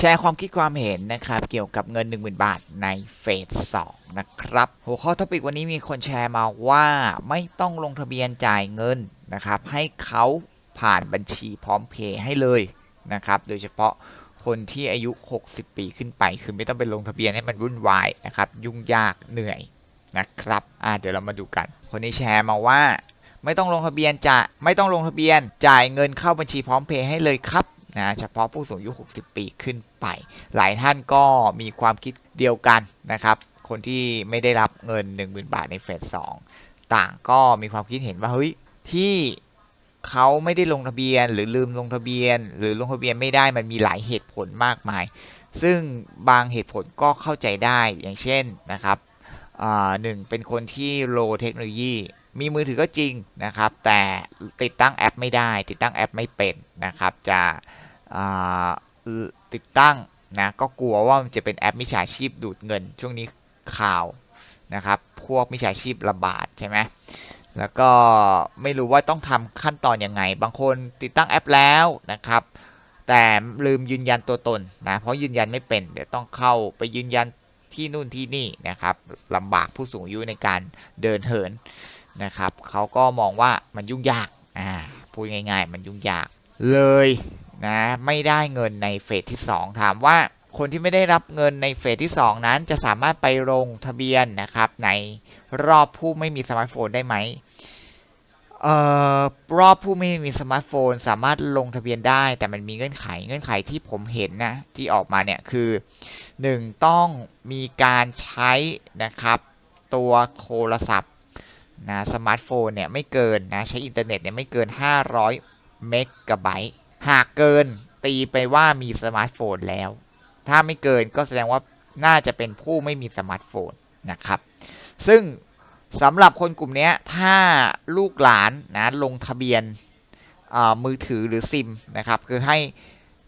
แชร์ความคิดความเห็นนะครับ เกี่ยวกับเงิน 10,000 บาทในเฟส2นะครับ หัวข้อทปิกวันนี้มีคนแชร์มาว่าไม่ต้องลงทะเบียนจ่ายเงินนะครับ ให้เขาผ่านบัญชีพร้อมเพย์ให้เลยนะครับ โดยเฉพาะคนที่อายุ 60 ปีขึ้นไป คือไม่ต้องไปลงทะเบียนให้มันวุ่นวายนะครับ ยุ่งยากเหนื่อยนะครับอ่าเดี๋ยวเรามาดูกัน คนนี้แชร์มาว่า ไม่ต้องลงทะเบียนจะไม่ต้องลงทะเบียนจ่ายเงินเข้าบัญชีพร้อมเพย์ให้เลยครับ นะเฉพาะผู้สูงอายุ 60 ปีขึ้นไป หลายท่านก็มีความคิดเดียวกันนะครับ คนที่ไม่ได้รับเงิน 10,000 บาทในเฟส2ต่างก็มีความคิดเห็นว่าเฮ้ยที่เขาไม่ได้ลงทะเบียน หรือลืมลงทะเบียน หรือลงทะเบียนไม่ได้มันมีหลายเหตุผลมากมาย ซึ่งบางเหตุผลก็เข้าใจได้อย่างเช่นนะครับหนึ่งเป็นคนที่โลเทคโนโลยี มีมือถือก็จริงนะครับ แต่ติดตั้งแอปไม่ได้ ติดตั้งแอปไม่เป็นนะครับ จะติดตั้งนะก็กลัวว่ามันจะเป็นแอปมิจฉาชีพดูดเงิน ช่วงนี้ข่าวนะครับ พวกมิจฉาชีพระบาดใช่ไหมแล้วก็ไม่รู้ว่าต้องทำขั้นตอนยังไง บางคนติดตั้งแอปแล้วนะครับ แต่ลืมยืนยันตัวตนนะ เพราะยืนยันไม่เป็น เดี๋ยวต้องเข้าไปยืนยันที่นู่นที่นี่นะครับลำบากผู้สูงอายุในการเดินเหิน นะครับเขาก็มองว่ามันยุ่งยากอ่าพูดง่าย ๆ มันยุ่งยากเลยนะไม่ได้เงินในเฟสที่ 2 ถามว่าคนที่ไม่ได้รับเงินในเฟสที่ 2 นั้นจะสามารถไปลงทะเบียนนะครับในรอบผู้ไม่มีสมาร์ทโฟนได้ไหมเอ่อรอบผู้ไม่มีสมาร์ทโฟน สามารถลงทะเบียนได้ แต่มันมีเงื่อนไขเงื่อนไขที่ผมเห็นนะที่ออกมาเนี่ยคือ 1 ต้องมีการใช้นะครับตัวโทรศัพท์ นะสมาร์ทโฟนเนี่ยไม่เกินนะใช้อินเทอร์เน็ตเนี่ยไม่เกิน 500 เมกะไบต์หากเกินตีไปว่ามีสมาร์ทโฟนแล้ว ถ้าไม่เกินก็แสดงว่าน่าจะเป็นผู้ไม่มีสมาร์ทโฟนนะครับ ซึ่งสำหรับคนกลุ่มนี้ถ้าลูกหลานนะลงทะเบียนมือถือหรือซิมนะครับ คือให้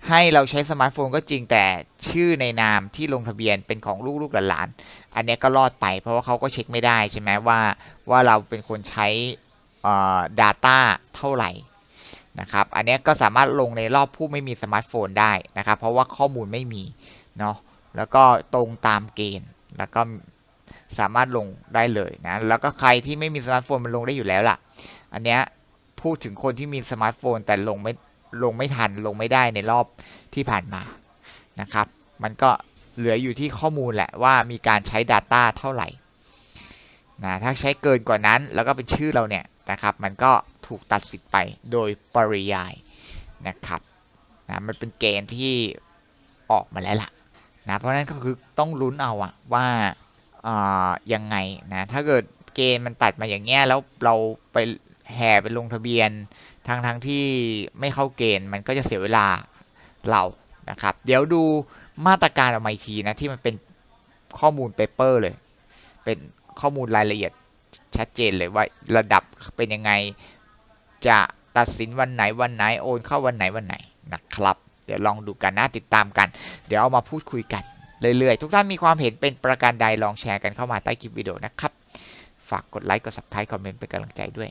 ให้เราใช้สมาร์ทโฟนก็จริงแต่ชื่อในนามที่ลงทะเบียนเป็นของลูกๆหลาน อันนี้ก็รอดไป เพราะว่าเขาก็เช็คไม่ได้ใช่ไหมว่าว่าเราเป็นคนใช้ Data เท่าไหร่นะครับ อันนี้ก็สามารถลงในรอบผู้ไม่มีสมาร์ทโฟนได้นะครับ เพราะว่าข้อมูลไม่มีเนาะแล้วก็ตรงตามเกณฑ์แล้วก็สามารถลงได้เลยนะแล้วก็ใครที่ไม่มีสมาร์ทโฟนมันลงได้อยู่แล้วล่ะ อันนี้พูดถึงคนที่มีสมาร์ทโฟนแต่ลงไม่ ลงไม่ทันลงไม่ได้ในรอบที่ผ่านมานะครับ มันก็เหลืออยู่ที่ข้อมูลแหละว่ามีการใช้ Data เท่าไหร่นะถ้าใช้เกินกว่านั้นแล้วก็เป็นชื่อเราเนี่ยนะครับ มันก็ถูกตัดสิทธิ์ไปโดยปริยายนะครับนะมันเป็นเกณฑ์ที่ออกมาแล้วล่ะนะเพราะนั้นก็คือต้องลุ้นเอาอะว่ายังไงนะถ้าเกิดเกณฑ์มันตัดมาอย่างเงี้ยแล้วเราไปแห่ไปลงทะเบียน ทางทางที่ไม่เข้าเกณฑ์มันก็จะเสียเวลาเรานะครับ เดี๋ยวดูมาตรการออกมาอีกทีนะที่มันเป็นข้อมูลเปเปอร์เลย เป็นข้อมูลรายละเอียดชัดเจนเลยว่าระดับเป็นยังไงจะตัดสินวันไหนวันไหนโอนเข้าวันไหนวันไหนนะครับ เดี๋ยวลองดูกันนะติดตามกัน เดี๋ยวเอามาพูดคุยกันเรื่อยๆ ทุกท่านมีความเห็นเป็นประการใดลองแชร์กันเข้ามาใต้คลิปวิดีโอนะครับ ฝากกดไลค์กด subscribe คอมเมนต์เป็นกำลังใจด้วย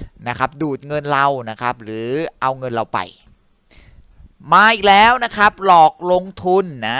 นะครับดูดเงินเรานะครับหรือเอาเงินเราไป มาอีกแล้วนะครับหลอกลงทุนนะ